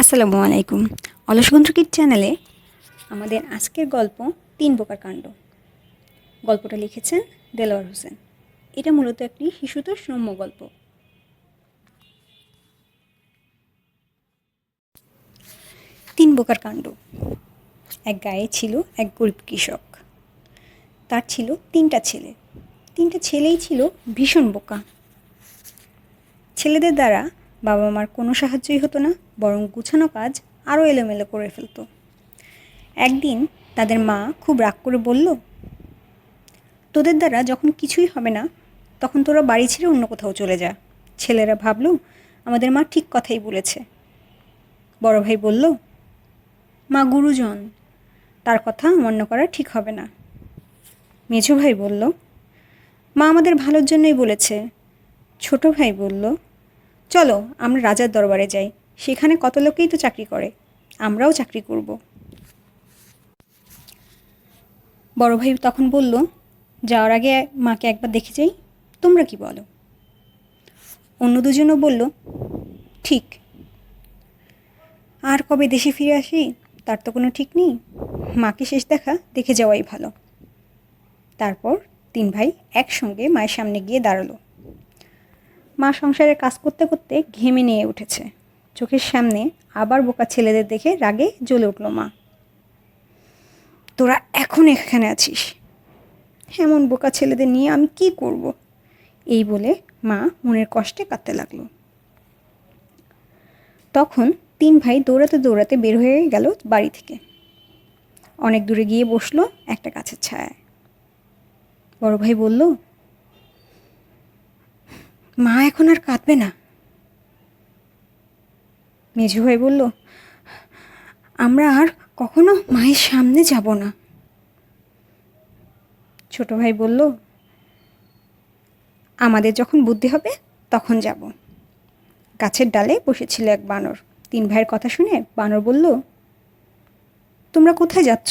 আসসালামু আলাইকুম। অলসগন্ত্র কিট চ্যানেলে আমাদের আজকের গল্প তিন প্রকার কাণ্ড। গল্পটা লিখেছেন দেলোয়ার হোসেন। এটা মূলত একটি শিশুতোষ রম্য গল্প। তিন প্রকার কাণ্ড। এক গায়ে ছিল এক গরিব কৃষক। তার ছিল তিনটা ছেলে। তিনটা ছেলেই ছিল ভীষণ বোকা। ছেলেদের দ্বারা বাবা মার কোনো সাহায্যই হতো না। বরং গুছানো কাজ আরও এলোমেলো করে ফেলতো। একদিন তাদের মা খুব রাগ করে বলল, তোদের দ্বারা যখন কিছুই হবে না, তখন তোরা বাড়ি ছেড়ে অন্য কোথাও চলে যা। ছেলেরা ভাবল, আমাদের মা ঠিক কথাই বলেছে। বড় ভাই বলল, মা গুরুজন, তার কথা অমান্য করা ঠিক হবে না। মেঝো ভাই বলল, মা আমাদের ভালোর জন্যই বলেছে। ছোট ভাই বলল, চলো, আমরা রাজার দরবারে যাই। সেখানে কত লোকেই তো চাকরি করে। আমরাও চাকরি করব। বড় ভাই তখন বলল, যাওয়ার আগে মাকে একবার দেখে যাই, তোমরা কি বলো? অন্য দুজনও বলল, ঠিক। আর কবে দেশে ফিরে আসি, তার তো কোনো ঠিক নেই। মাকে শেষ দেখা, দেখে যাওয়াই ভালো। তারপর তিন ভাই একসঙ্গে মায়ের সামনে গিয়ে দাঁড়াল। মা সংসারে কাজ করতে করতে ঘেমে নিয়ে উঠেছে। চোখের সামনে আবার বোকা ছেলেদের দেখে রাগে জ্বলে উঠল মা। তোরা এখন এখানে আছিস? এমন বোকা ছেলেদের নিয়ে আমি কি করব? এই বলে মা মনের কষ্টে কাঁদতে লাগল। তখন তিন ভাই দৌড়াতে দৌড়াতে বের হয়ে গেল বাড়ি থেকে। অনেক দূরে গিয়ে বসল একটা গাছের ছায়ায়। বড় ভাই বলল, মা এখন আর কাঁদবে না। মেজু ভাই বলল, আমরা আর কখনো মায়ের সামনে যাব না। ছোট ভাই বলল, আমাদের যখন বুদ্ধি হবে, তখন যাব। গাছের ডালে বসেছিল এক বানর। তিন ভাইয়ের কথা শুনে বানর বলল, তোমরা কোথায় যাচ্ছ?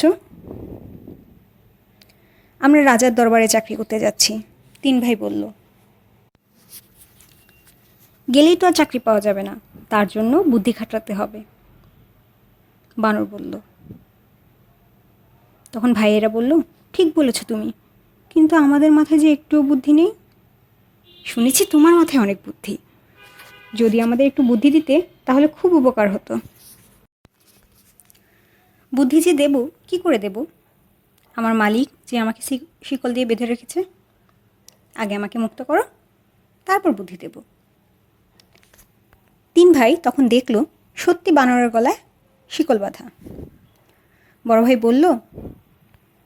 আমরা রাজার দরবারে চাকরি করতে যাচ্ছি। তিন ভাই বলল, গেলেই তো আর চাকরি পাওয়া যাবে না। তার জন্য বুদ্ধি খাটাতে হবে। বানর বলল, তখন ভাইয়েরা বলল, ঠিক বলেছ তুমি, কিন্তু আমাদের মাথায় যে একটুও বুদ্ধি নেই। শুনেছি তোমার মাথায় অনেক বুদ্ধি। যদি আমাদের একটু বুদ্ধি দিতে, তাহলে খুব উপকার হতো। বুদ্ধি যে দেব, কি করে দেব? আমার মালিক যে আমাকে শিকল দিয়ে বেঁধে রেখেছে, আগে আমাকে মুক্ত করো, তারপর বুদ্ধি দেব। ভাই তখন দেখল সত্যি বানরের গলায় শিকল বাঁধা। বড় ভাই বলল,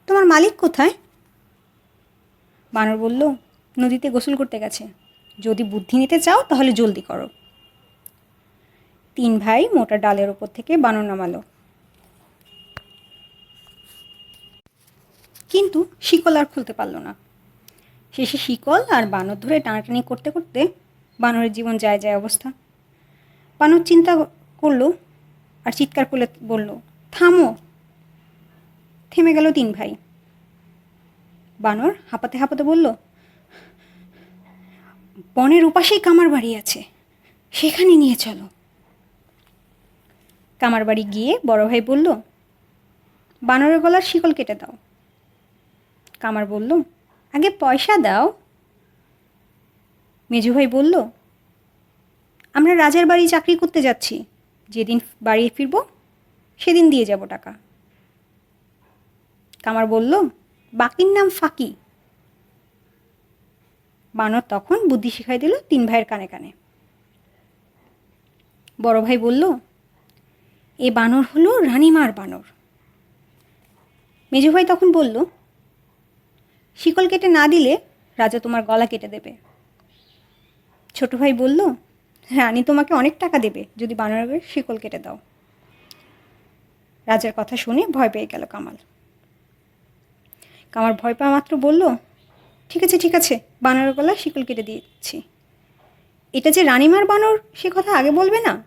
তোমার মালিক কোথায়? বানর বলল, নদীতে গোসল করতে গেছে। যদি বুদ্ধি নিতে চাও তাহলে জলদি করো। তিন ভাই মোটা ডালের ওপর থেকে বানর নামালো। কিন্তু শিকল আর খুলতে পারল না। শেষে শিকল আর বানর ধরে টানাটানি করতে করতে বানরের জীবন যায় যায় অবস্থা। বানর চিন্তা করল আর চিৎকার করলে বলল, থামো। থেমে গেল তিন ভাই। বানর হাঁপাতে হাঁপাতে বলল, বনের উপাশেই কামার বাড়ি আছে, সেখানে নিয়ে চলো। কামার বাড়ি গিয়ে বড় ভাই বলল, বানরের গলার শিকল কেটে দাও। কামার বলল, আগে পয়সা দাও। মেজু ভাই বলল আমরা রাজার বাড়ি চাকরি করতে যাচ্ছি। যেদিন বাড়ি ফিরব, সেদিন দিয়ে যাব টাকা। কামার বলল, বাকির নাম ফাঁকি। বানর তখন বুদ্ধি শিখাই দিল তিন ভাইয়ের কানে কানে। বড় ভাই বলল, এ বানর হলো রানীমার বানর। মেজু ভাই তখন বলল, শিকল কেটে না দিলে রাজা তোমার গলা কেটে দেবে। ছোট ভাই বলল রানী তোমাকে অনেক টাকা দেবে। যদি বানরের শিকল কেটে দাও। রাজার কথা শুনে ভয় পেয়ে গেল কামাল। কামার ভয় পাওয়া মাত্র বলল, ঠিক আছে ঠিক আছে, বানরের গলা শিকল কেটে দিচ্ছি। এটা যে রানীমার বানর, সে কথা আগে বলবে না?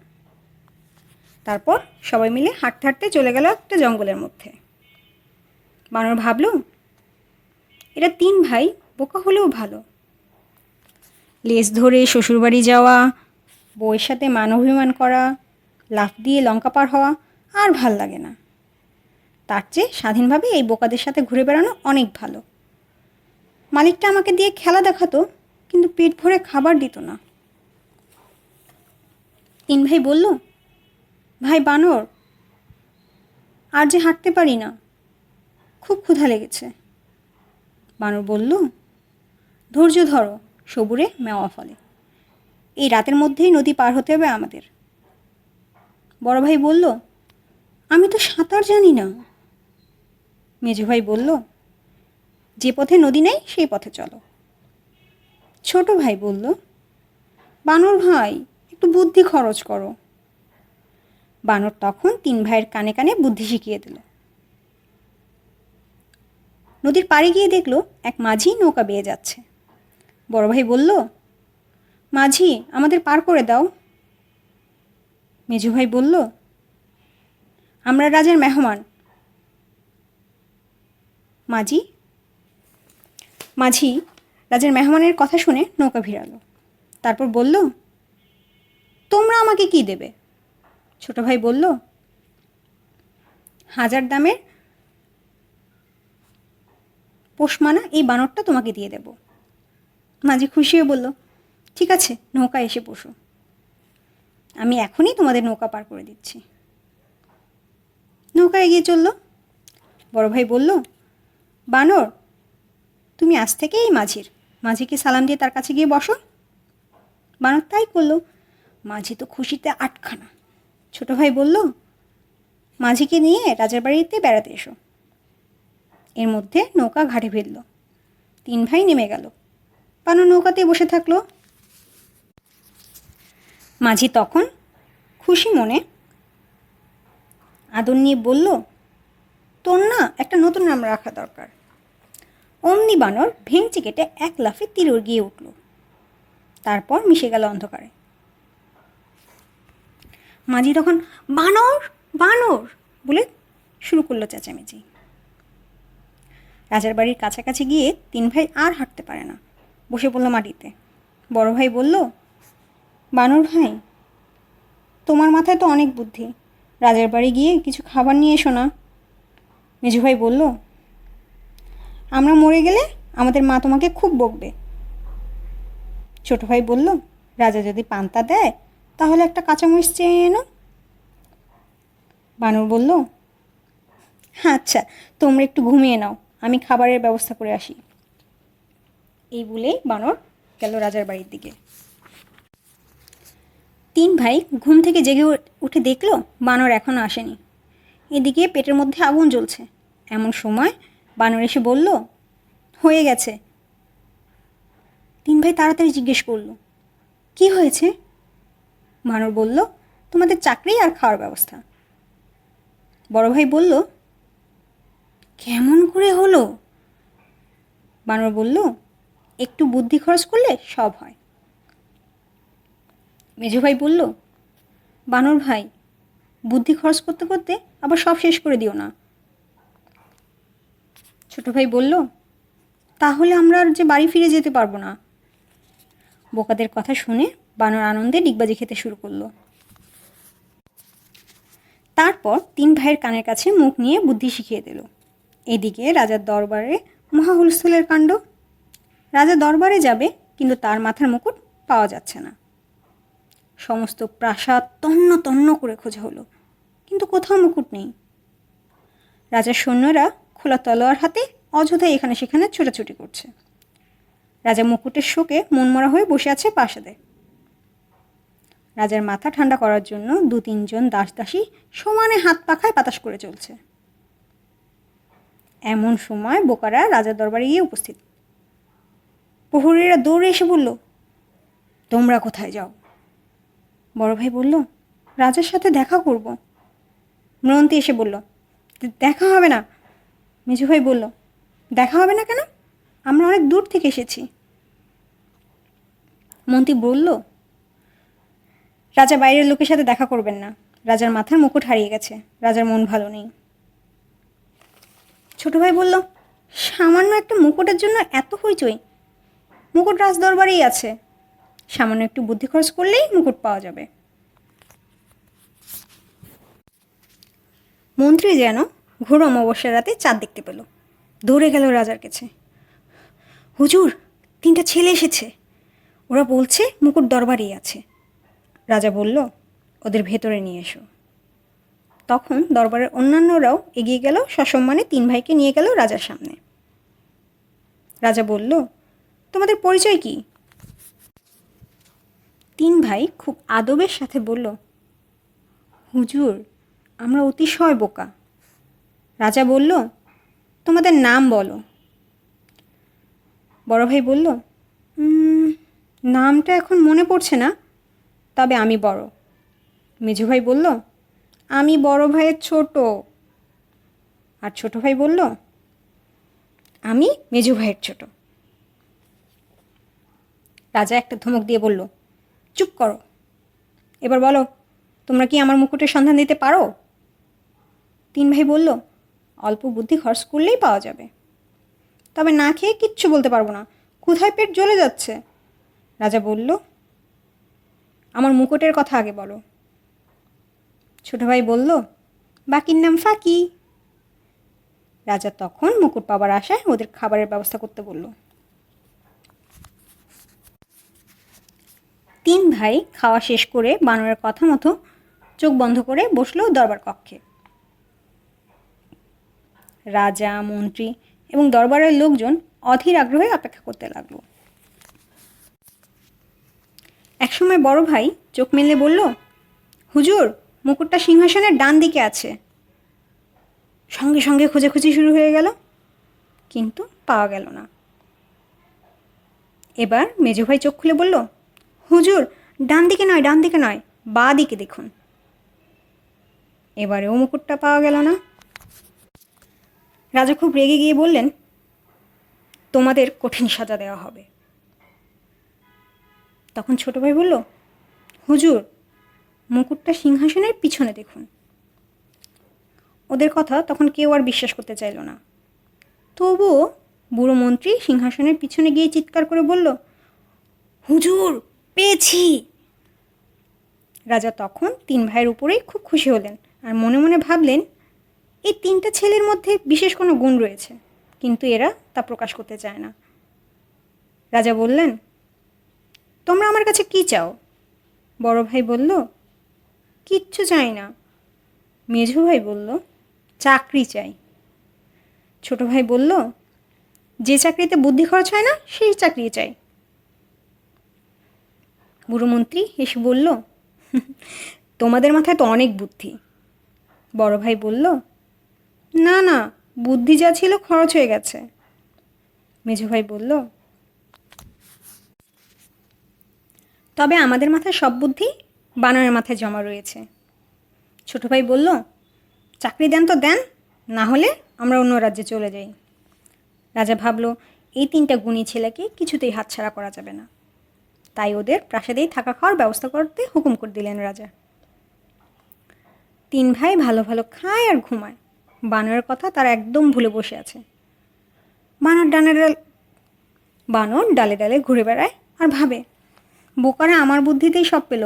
তারপর সবাই মিলে হাঁটতে হাঁটতে চলে গেল একটা জঙ্গলের মধ্যে। বানর ভাবলো, এরা তিন ভাই, বোকা হলেও ভালো। লেজ ধরে শ্বশুরবাড়ি যাওয়া বউয়ের সাথে মান অভিমান করা, লাফ দিয়ে লঙ্কা পার হওয়া আর ভালো লাগে না। তার চেয়ে স্বাধীনভাবে এই বোকাদের সাথে ঘুরে বেড়ানো অনেক ভালো। মালিকটা আমাকে দিয়ে খেলা দেখাতো, কিন্তু পেট ভরে খাবার দিত না। তিন ভাই বলল, ভাই বানর, আর যে হাঁটতে পারি না, খুব ক্ষুধা লেগেছে। বানর বলল, ধৈর্য ধরো, সবুরে মেওয়া ফলে। এই রাতের মধ্যেই নদী পার হতে হবে আমাদের। বড় ভাই বলল, আমি তো সাঁতার জানি না। মেজো ভাই বলল, যে পথে নদী নেই, সেই পথে চলো। ছোট ভাই বলল, বানর ভাই, একটু বুদ্ধি খরচ করো। বানর তখন তিন ভাইয়ের কানে কানে বুদ্ধি শিখিয়ে দিল। নদীর পাড়ে গিয়ে দেখল, এক মাঝি নৌকা বেয়ে যাচ্ছে। বড় ভাই বলল মাঝি, আমাদের পার করে দাও। মেজু ভাই বলল, আমরা রাজার মেহমান। মাঝি? মাঝি, রাজার মেহমানের কথা শুনে নৌকা ভিড়ালো। তারপর বলল, তোমরা আমাকে কি দেবে? ছোট ভাই বলল, হাজার দামের পোষমানা এই বানরটা তোমাকে দিয়ে দেব। মাঝি খুশি হয়ে বলল ঠিক আছে নৌকা এসে বসো। আমি এখনই তোমাদের নৌকা পার করে দিচ্ছি। নৌকা এগিয়ে চলল। বড় ভাই বলল, বানর, তুমি আজ থেকে এই মাঝির। মাঝিকে সালাম দিয়ে তার কাছে গিয়ে বসো। বানর তাই করল। মাঝি তো খুশিতে আটখানা। ছোট ভাই বলল, মাঝিকে নিয়ে রাজার বাড়িতে বেড়াতে এসো। এর মধ্যে নৌকা ঘাটে ফিরল তিন ভাই নেমে গেল। বানর নৌকাতে বসে থাকল। মাঝি তখন খুশি মনে আদর নিয়ে বলল, তোর না একটা নতুন নাম রাখা দরকার। অমনি বানর ভেঙচি কেটে এক লাফে তীর গিয়ে উঠল। তারপর মিশে গেল অন্ধকারে। মাঝি তখন, বানর বানর! বলে শুরু করল চেঁচামেচি। রাজার বাড়ির কাছাকাছি গিয়ে তিন ভাই আর হাঁটতে পারে না। বসে পড়ল মাটিতে। বড় ভাই বলল বানর ভাই, তোমার মাথায় তো অনেক বুদ্ধি। রাজার বাড়ি গিয়ে কিছু খাবার নিয়ে এসো না। মেজু ভাই বলল, আমরা মরে গেলে আমাদের মা তোমাকে খুব বকবে। ছোট ভাই বলল, রাজা যদি পান্তা দেয়, তাহলে একটা কাঁচামরিচ চেয়ে এনো। বানর বলল আচ্ছা তোমরা একটু ঘুমিয়ে নাও, আমি খাবারের ব্যবস্থা করে আসি। এই বলেই বানর গেল রাজার বাড়ির দিকে। তিন ভাই ঘুম থেকে জেগে উঠে দেখল বানর এখনও আসেনি। এদিকে পেটের মধ্যে আগুন জ্বলছে। এমন সময় বানর এসে বলল, হয়ে গেছে। তিন ভাই তাড়াতাড়ি জিজ্ঞেস করল, কি হয়েছে? বানর বলল, তোমাদের চাকরি আর খাওয়ার ব্যবস্থা। বড় ভাই বলল, কেমন করে হলো? বানর বলল, একটু বুদ্ধি খরচ করলে সব হয়। মেজো ভাই বলল, বানর ভাই, বুদ্ধি খরচ করতে করতে আবার সব শেষ করে দিও না। ছোট ভাই বলল, তাহলে আমরা আর যে বাড়ি ফিরে যেতে পারব না। বোকাদের কথা শুনে বানর আনন্দে ডিগবাজি খেতে শুরু করল। তারপর তিন ভাইয়ের কানের কাছে মুখ নিয়ে বুদ্ধি শিখিয়ে দিল। এদিকে রাজার দরবারে মহাহুলস্থলের কাণ্ড। রাজা দরবারে যাবে, কিন্তু তার মাথার মুকুট পাওয়া যাচ্ছে না। সমস্ত প্রাসাদ তন্ন তন্ন করে খোঁজা হলো। কিন্তু কোথাও মুকুট নেই। রাজার সৈন্যরা খোলা তলোয়ার হাতে অযথাই এখানে সেখানে ছোটাছুটি করছে। রাজা মুকুটের শোকে মনমরা হয়ে বসে আছে প্রাসাদে। রাজার মাথা ঠান্ডা করার জন্য দু তিনজন দাস দাসী সমানে হাত পাখায় বাতাস করে চলছে। এমন সময় বোকারা রাজার দরবারে গিয়ে উপস্থিত। প্রহরীরা দৌড়ে এসে বলল, তোমরা কোথায় যাও? বড় ভাই বলল, রাজার সাথে দেখা করব। ম্রন্তি এসে বলল, দেখা হবে না। মেজু ভাই বলল, দেখা হবে না কেন? আমরা অনেক দূর থেকে এসেছি। মন্ত্রী বলল, রাজা বাইরের লোকের সাথে দেখা করবেন না। রাজার মাথার মুকুট হারিয়ে গেছে। রাজার মন ভালো নেই। ছোট ভাই বলল, সামান্য একটা মুকুটের জন্য এত হইচই। মুকুট রাজ দরবারেই আছে। সামান্য একটু বুদ্ধি খরচ করলেই মুকুট পাওয়া যাবে। মন্ত্রী যেন ঘোর অমাবস্যার রাতে চাঁদ দেখতে পেল। দৌড়ে গেল রাজার কাছে। হুজুর, তিনটা ছেলে এসেছে। ওরা বলছে মুকুট দরবারেই আছে। রাজা বলল, ওদের ভেতরে নিয়ে এসো। তখন দরবারের অন্যান্যরাও এগিয়ে গেল, সসম্মানে তিন ভাইকে নিয়ে গেল রাজার সামনে। রাজা বলল, তোমাদের পরিচয় কি? তিন ভাই খুব আদবের সাথে বলল, হুজুর, আমরা অতিশয় বোকা। রাজা বলল, তোমাদের নাম বলো। বড় ভাই বলল নামটা এখন মনে পড়ছে না, তবে আমি বড়। মেজো ভাই বলল, আমি বড় ভাইয়ের ছোট। আর ছোট ভাই বলল, আমি মেজো ভাইয়ের ছোট। রাজা একটা ধমক দিয়ে বলল চুপ করো। এবার বলো, তোমরা কি আমার মুকুটের সন্ধান দিতে পারো? তিন ভাই বলল, অল্প বুদ্ধি খরচ করলেই পাওয়া যাবে। তবে না খেয়ে কিচ্ছু বলতে পারব না কোথায় পেট জ্বলে যাচ্ছে। রাজা বলল, আমার মুকুটের কথা আগে বলো। ছোট ভাই বলল, বাকির নাম ফাঁকি। রাজা তখন মুকুট পাবার আশায় ওদের খাবারের ব্যবস্থা করতে বলল। তিন ভাই খাওয়া শেষ করে বানরের কথা মতো চোখ বন্ধ করে বসল দরবার কক্ষে। রাজা, মন্ত্রী এবং দরবারের লোকজন অধীর আগ্রহে অপেক্ষা করতে লাগল। একসময় বড় ভাই চোখ মেলে বলল, হুজুর, মুকুটটা সিংহাসনের ডান দিকে আছে। সঙ্গে সঙ্গে খোঁজাখুঁজি শুরু হয়ে গেল, কিন্তু পাওয়া গেল না। এবার মেজো ভাই চোখ খুলে বলল হুজুর, ডান দিকে নয়, ডান দিকে নয়, বা দিকে দেখুন। এবারেও মুকুটটা পাওয়া গেল না। রাজা খুব রেগে গিয়ে বললেন, তোমাদের কঠিন সাজা দেওয়া হবে। তখন ছোট ভাই বলল, হুজুর, মুকুটটা সিংহাসনের পিছনে দেখুন। ওদের কথা তখন কেউ আর বিশ্বাস করতে চাইল না। তবুও বুড়ো মন্ত্রী সিংহাসনের পিছনে গিয়ে চিৎকার করে বলল, হুজুর পেয়েছি। রাজা তখন তিন ভাইয়ের উপরেই খুব খুশি হলেন আর মনে মনে ভাবলেন, এই তিনটা ছেলের মধ্যে বিশেষ কোনো গুণ রয়েছে, কিন্তু এরা তা প্রকাশ করতে চায় না। রাজা বললেন, তোমরা আমার কাছে কি চাও? বড় ভাই বলল, কিচ্ছু চাই না। মেঝু ভাই বলল, চাকরি চাই। ছোট ভাই বলল, যে চাকরিতে বুদ্ধি খরচ হয় না, সেই চাকরি চাই। বুড়ো মন্ত্রী এসে বলল, তোমাদের মাথায় তো অনেক বুদ্ধি। বড় ভাই বলল, না না, বুদ্ধি যা ছিল খরচ হয়ে গেছে। মেজো ভাই বলল, তবে আমাদের মাথায় সব বুদ্ধি বানরের মাথায় জমা রয়েছে। ছোট ভাই বলল, চাকরি দেন তো দেন, না হলে আমরা অন্য রাজ্যে চলে যাই। রাজা ভাবলো, এই তিনটা গুণী ছেলেকে কিছুতেই হাতছাড়া করা যাবে না। তাই ওদের প্রাসাদেই থাকা খাওয়ার ব্যবস্থা করতে হুকুম করে দিলেন রাজা। তিন ভাই ভালো ভালো খায় আর ঘুমায়। বানরের কথা তারা একদম ভুলে বসে আছে। বানর ডানে ডাল বানর ডালে ডালে ঘুরে বেড়ায় আর ভাবে, বোকারা আমার বুদ্ধিতেই সব পেল,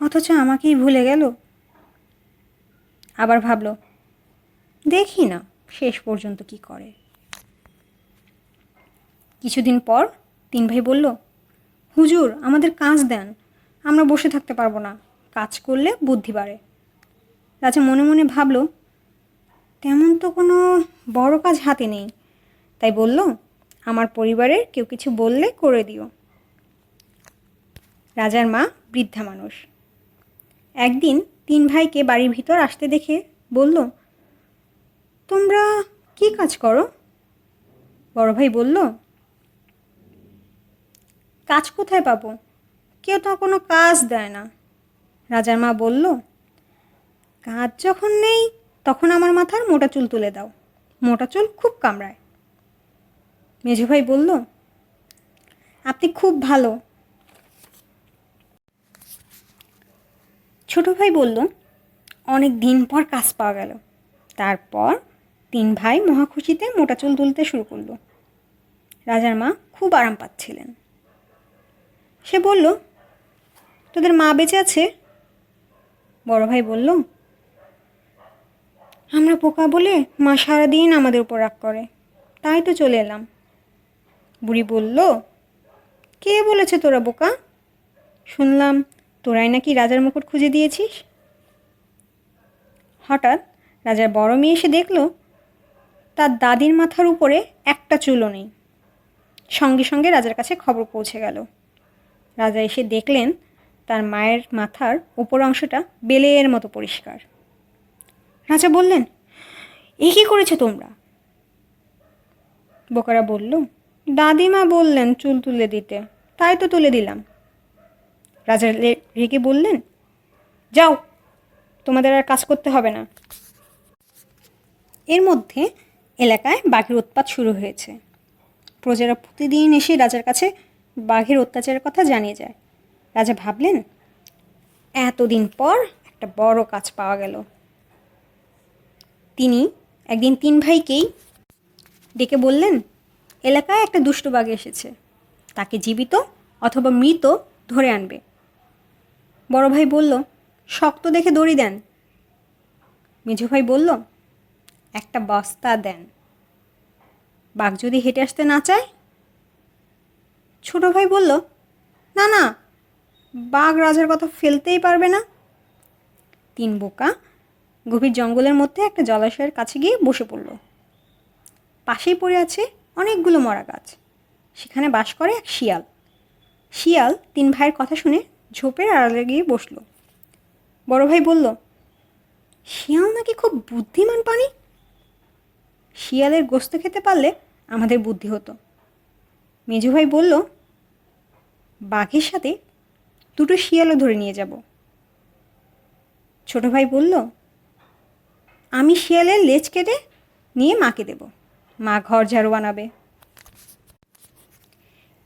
অথচ আমাকেই ভুলে গেল। আবার ভাবলো, দেখি না, শেষ পর্যন্ত কি করে? কিছুদিন পর তিন ভাই বলল হুজুর, আমাদের কাজ দেন। আমরা বসে থাকতে পারব না। কাজ করলে বুদ্ধি বাড়ে। রাজা মনে মনে ভাবলো, তেমন তো কোনো বড় কাজ হাতে নেই। তাই বলল, আমার পরিবারের কেউ কিছু বললে করে দিও। রাজার মা বৃদ্ধা মানুষ। একদিন তিন ভাইকে বাড়ির ভিতর আসতে দেখে বলল, তোমরা কি কাজ করো? বড় ভাই বলল কাজ কোথায় পাবো? কেউ তো কোনো কাজ দেয় না। রাজার মা বলল, কাজ যখন নেই, তখন আমার মাথার মোটা চুল তুলে দাও। মোটা চুল খুব কামড়ায়। মেজো ভাই বলল, আপনি খুব ভালো। ছোট ভাই বলল, অনেক দিন পর কাজ পাওয়া গেল। তারপর তিন ভাই মহাখুশিতে মোটা চুল তুলতে শুরু করল। রাজার মা খুব আরাম পাচ্ছিলেন। সে বলল, তোদের মা বেঁচে আছে? বড় ভাই বলল, আমরা পোকা বলে মা সারাদিন আমাদের উপর রাগ করে। তাই তো চলে এলাম। বুড়ি বলল, কে বলেছে তোরা বোকা? শুনলাম তোরাই নাকি রাজার মুকুট খুঁজে দিয়েছিস? হঠাৎ রাজার বড় মেয়ে এসে দেখল, তার দাদির মাথার উপরে একটা চুলও নেই। সঙ্গে সঙ্গে রাজার কাছে খবর পৌঁছে গেল। রাজা এসে দেখলেন তার মায়ের মাথার উপর অংশটা বেলের মতো পরিষ্কার। রাজা বললেন, এ কী করেছ তোমরা? বোকারা বলল, দাদিমা বললেন চুল তুলে দিতে, তাই তো তুলে দিলাম। রাজা রেগে বললেন, যাও, তোমাদের আর কাজ করতে হবে না। এর মধ্যে এলাকায় বাঘের উৎপাত শুরু হয়েছে। প্রজারা প্রতিদিন এসে রাজার কাছে বাঘের অত্যাচারের কথা জানিয়ে যায়। রাজা ভাবলেন, এতদিন পর একটা বড় কাজ পাওয়া গেল। তিনি একদিন তিন ভাইকেই ডেকে বললেন, এলাকায় একটা দুষ্টু বাঘ এসেছে। তাকে জীবিত অথবা মৃত ধরে আনবে। বড় ভাই বলল, শক্ত দেখে দড়ি দেন। মেঝো ভাই বলল, একটা বস্তা দেন। বাঘ যদি হেঁটে আসতে না চায় ছোট ভাই বলল, না না, বাঘ রাজার কথা ফেলতেই পারবে না। তিন বোকা গভীর জঙ্গলের মধ্যে একটা জলাশয়ের কাছে গিয়ে বসে পড়ল। পাশেই পড়ে আছে অনেকগুলো মরা গাছ। সেখানে বাস করে এক শিয়াল। শিয়াল তিন ভাইয়ের কথা শুনে ঝোপের আড়ালে গিয়ে বসল। বড় ভাই বলল, শিয়াল নাকি খুব বুদ্ধিমান পানি? শিয়ালের গোস্ত খেতে পারলে আমাদের বুদ্ধি হতো। মেজু ভাই বলল বাঘের সাথে দুটো শিয়ালও ধরে নিয়ে যাব। ছোট ভাই বলল, আমি শিয়ালের লেজ কেটে নিয়ে মাকে দেব। মা ঘর ঝাড়ু বানাবে।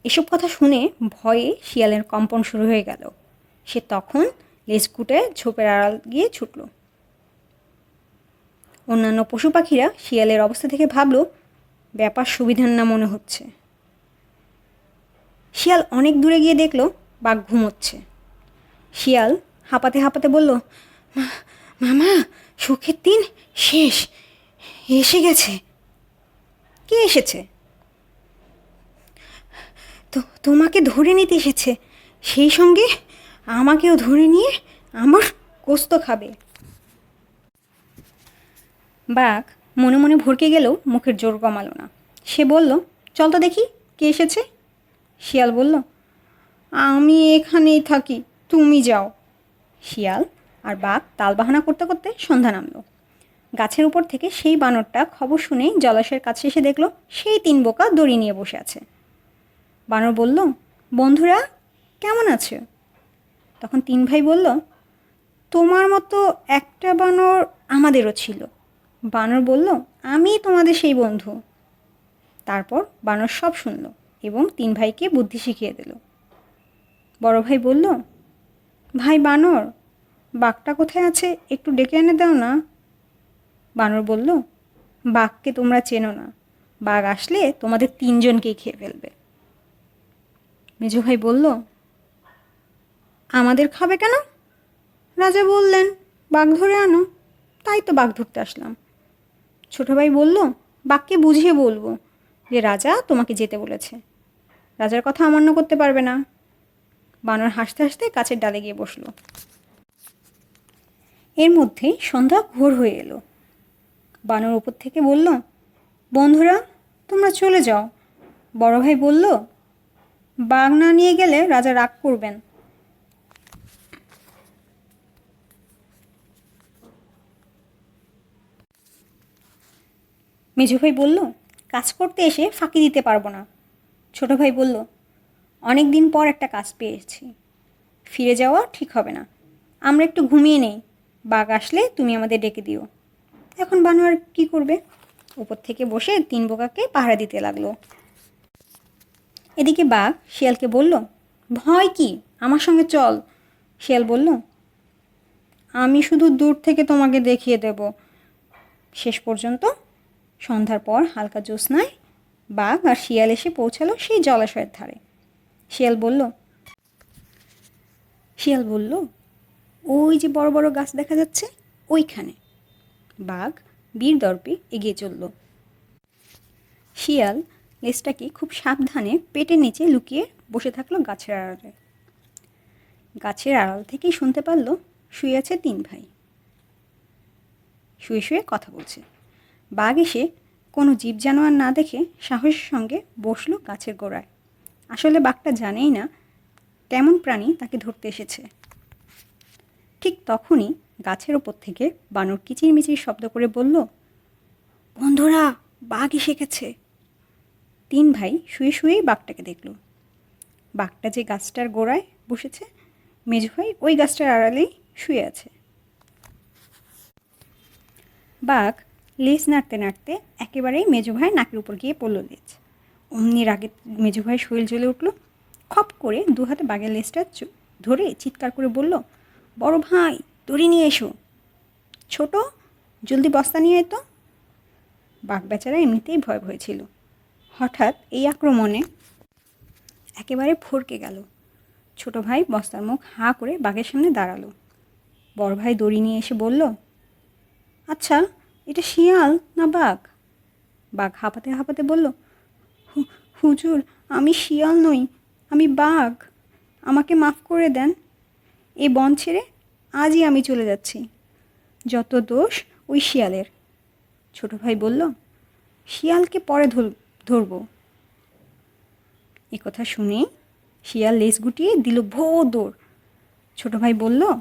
এসব কথা শুনে ভয়ে শিয়ালের কম্পন শুরু হয়ে গেল। সে তখন লেজ কুটে ঝোপের আড়াল গিয়ে ছুটল। অন্যান্য পশু পাখিরা শিয়ালের অবস্থা থেকে ভাবল, ব্যাপার সুবিধার না মনে হচ্ছে। শিয়াল অনেক দূরে গিয়ে দেখল বাঘ ঘুমোচ্ছে। শিয়াল হাঁপাতে হাঁপাতে বলল, "মা- মামা, সুখের দিন শেষ, এসে গেছে। কে এসেছে? তো, তোমাকে ধরে নিতে এসেছে। সেই সঙ্গে আমাকেও ধরে নিয়ে আমার কোস্ত খাবে। বাঘ মনে মনে ভরকে গেলেও মুখের জোর কমালো না। সে বলল, চল তো দেখি কে এসেছে। শিয়াল বলল, আমি এখানেই থাকি, তুমি যাও। শিয়াল আর বাঘ তালবাহানা করতে করতে সন্ধ্যা নামলো। গাছের উপর থেকে সেই বানরটা খবর শুনেই জলাশয়ের কাছে এসে দেখল, সেই তিন বোকা দড়ি নিয়ে বসে আছে। বানর বলল, বন্ধুরা, কেমন আছো? তখন তিন ভাই বলল, তোমার মতো একটা বানর আমাদেরও ছিল। বানর বলল আমি তোমাদের সেই বন্ধু। তারপর বানর সব শুনল। এবং তিন ভাইকে বুদ্ধি শিখিয়ে দিল। বড় ভাই বলল, ভাই বানর, বাঘটা কোথায় আছে একটু ডেকে এনে দাও না? বানর বলল, বাঘকে তোমরা চেনো না। বাঘ আসলে তোমাদের তিনজনকেই খেয়ে ফেলবে। মেজো ভাই বলল, আমাদের খাবে কেন? রাজা বললেন, বাঘ ধরে আনো, তাই তো বাঘ ধরতে আসলাম। ছোট ভাই বলল, বাঘকে বুঝিয়ে বলব যে রাজা তোমাকে যেতে বলেছে। রাজার কথা অমান্য করতে পারবে না। বানর হাসতে হাসতে গাছের ডালে গিয়ে বসল। এর মধ্যেই সন্ধ্যা ঘোর হয়ে এলো। বানর উপর থেকে বলল, বন্ধুরা, তোমরা চলে যাও। বড় ভাই বলল, বাঘ না নিয়ে গেলে রাজা রাগ করবেন। মেঝু ভাই বলল, কাজ করতে এসে ফাঁকি দিতে পারব না। ছোট ভাই বলল, অনেক দিন পর একটা কাজ পেয়েছি। ফিরে যাওয়া ঠিক হবে না। আমরা একটু ঘুমিয়ে নেই। বাঘ আসলে তুমি আমাদের ডেকে দিও। এখন বানু আর কী করবে? উপর থেকে বসে তিন বোকাকে পাহারা দিতে লাগল। এদিকে বাঘ শিয়ালকে বলল, ভয় কি? আমার সঙ্গে চল। শিয়াল বলল, আমি শুধু দূর থেকে তোমাকে দেখিয়ে দেব। শেষ পর্যন্ত সন্ধ্যার পর হালকা জ্যোৎস্নায় বাঘ আর শিয়াল এসে পৌঁছালো সেই জলাশয়ের ধারে। শিয়াল বলল শিয়াল বলল, ওই যে বড় বড় গাছ দেখা যাচ্ছে ওইখানে। বাঘ বীর দর্পে এগিয়ে চলল। শিয়াল লেজটাকে খুব সাবধানে পেটের নিচে লুকিয়ে বসে থাকল গাছের আড়ালে। গাছের আড়াল থেকেই শুনতে পারল শুয়ে আছে তিন ভাই। শুয়ে শুয়ে কথা বলছে। বাঘ এসে কোনো জীব জানোয়ার না দেখে সাহসের সঙ্গে বসল গাছের গোড়ায়। আসলে বাঘটা জানেই না কেমন প্রাণী তাকে ধরতে এসেছে। ঠিক তখনই গাছের ওপর থেকে বানর কিচিরমিচির শব্দ করে বলল, বন্ধুরা, বাঘ এসে গেছে। তিন ভাই শুয়ে শুয়েই বাঘটাকে দেখল। বাঘটা যে গাছটার গোড়ায় বসেছে, মেজু ভাই ওই গাছটার আড়ালেই শুয়ে আছে। বাঘ নাড়তে নাড়তে একেবারেই মেজু ভাইয়ের নাকের উপর গিয়ে পড়ল লেজ। অমনি রাগে মেজু ভাইয়ের শরীর জ্বলে উঠল। খপ করে দু হাতে বাঘের লেজটা ধরে চিৎকার করে বলল, বড় ভাই, দড়ি নিয়ে এসো। ছোট, জলদি বস্তা নিয়ে আয় তো। বাঘ বেচারা এমনিতেই ভয় ভয় ছিল। হঠাৎ এই আক্রমণে একেবারে ফরকে গেল। ছোট ভাই বস্তার মুখ হাঁ করে বাঘের সামনে দাঁড়াল। বড় ভাই দড়ি নিয়ে এসে বলল আচ্ছা এটা শিয়াল না বাঘ? বাঘ হাঁপাতে হাঁপাতে বলল, "হু- হুজুর, আমি শিয়াল নই, আমি বাঘ। আমাকে মাফ করে দেন। এই বন ছেড়ে আজই আমি চলে যাচ্ছি। যত দোষ ওই শিয়ালের। ছোট ভাই বলল, শিয়ালকে পরে ধর, ধরবো। এ কথা শুনে শিয়াল লেজ গুটিয়ে দিল ভো দৌড়। ছোট ভাই বলল,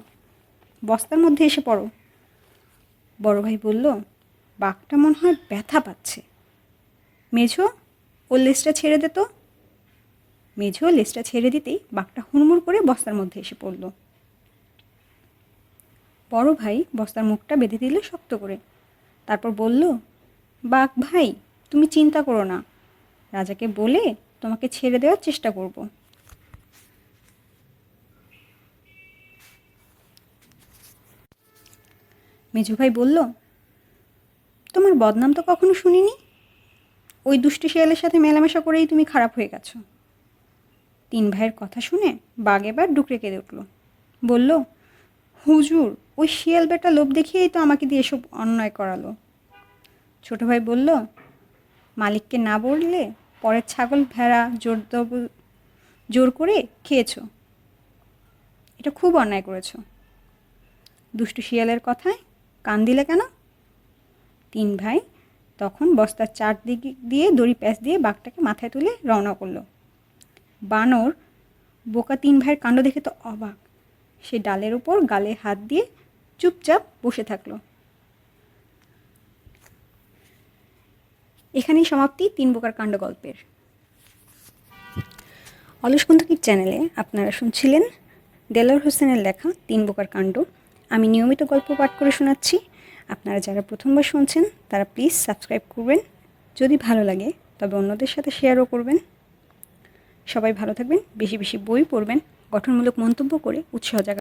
বস্তার মধ্যে এসে পড়ো। বড় ভাই বলল বাঘটা মনে হয় ব্যথা পাচ্ছে। মেঝো ওর লেজটা ছেড়ে দে তো। মেঝো, লেজটা ছেড়ে দিতেই বাঘটা হুড়মুড় করে বস্তার মধ্যে এসে পড়ল। বড় ভাই বস্তার মুখটা বেঁধে দিল শক্ত করে। তারপর বলল, বাঘ ভাই, তুমি চিন্তা করো না। রাজাকে বলে তোমাকে ছেড়ে দেওয়ার চেষ্টা করব। মেজু ভাই বলল তোমার বদনাম তো কখনো শুনিনি? ওই দুষ্টু শিয়ালের সাথে মেলামেশা করেই তুমি খারাপ হয়ে গেছো। তিন ভাইয়ের কথা শুনে বাঘ এবার ডুকরে কেঁদে উঠল। বলল, হুজুর, ওই শিয়াল বেটা লোভ দেখিয়েই তো আমাকে দিয়ে এসব অন্যায় করালো। ছোট ভাই বলল, মালিককে না বললে পরের ছাগল, ভেড়া, জোর জোর করে খেয়েছো। এটা খুব অন্যায় করেছ। দুষ্টু শিয়ালের কথায় কান দিলে কেন? তিন ভাই তখন বস্তার চারদিক দিয়ে দড়ি প্যাঁচ দিয়ে বাঘটাকে মাথায় তুলে রওনা করল। বানর বোকা তিন ভাইয়ের কাণ্ড দেখে তো অবাক। সে ডালের ওপর গালে হাত দিয়ে চুপচাপ বসে থাকল। এখানেই সমাপ্তি তিন বোকার কাণ্ড গল্পের। অলস বন্ধুকির চ্যানেলে আপনারা শুনছিলেন দেলোয়ার হোসেনের লেখা তিন বোকার কাণ্ড। আমি নিয়মিত গল্প পাঠ করে শোনাচ্ছি। আপনারা যারা প্রথমবার শুনছেন, তারা প্লিজ সাবস্ক্রাইব করবেন। যদি ভালো লাগে, তবে অন্যদের সাথে শেয়ারও করবেন। সবাই ভালো থাকবেন, বেশি বেশি বই পড়বেন, গঠনমূলক মন্তব্য করে উৎসাহ জাগা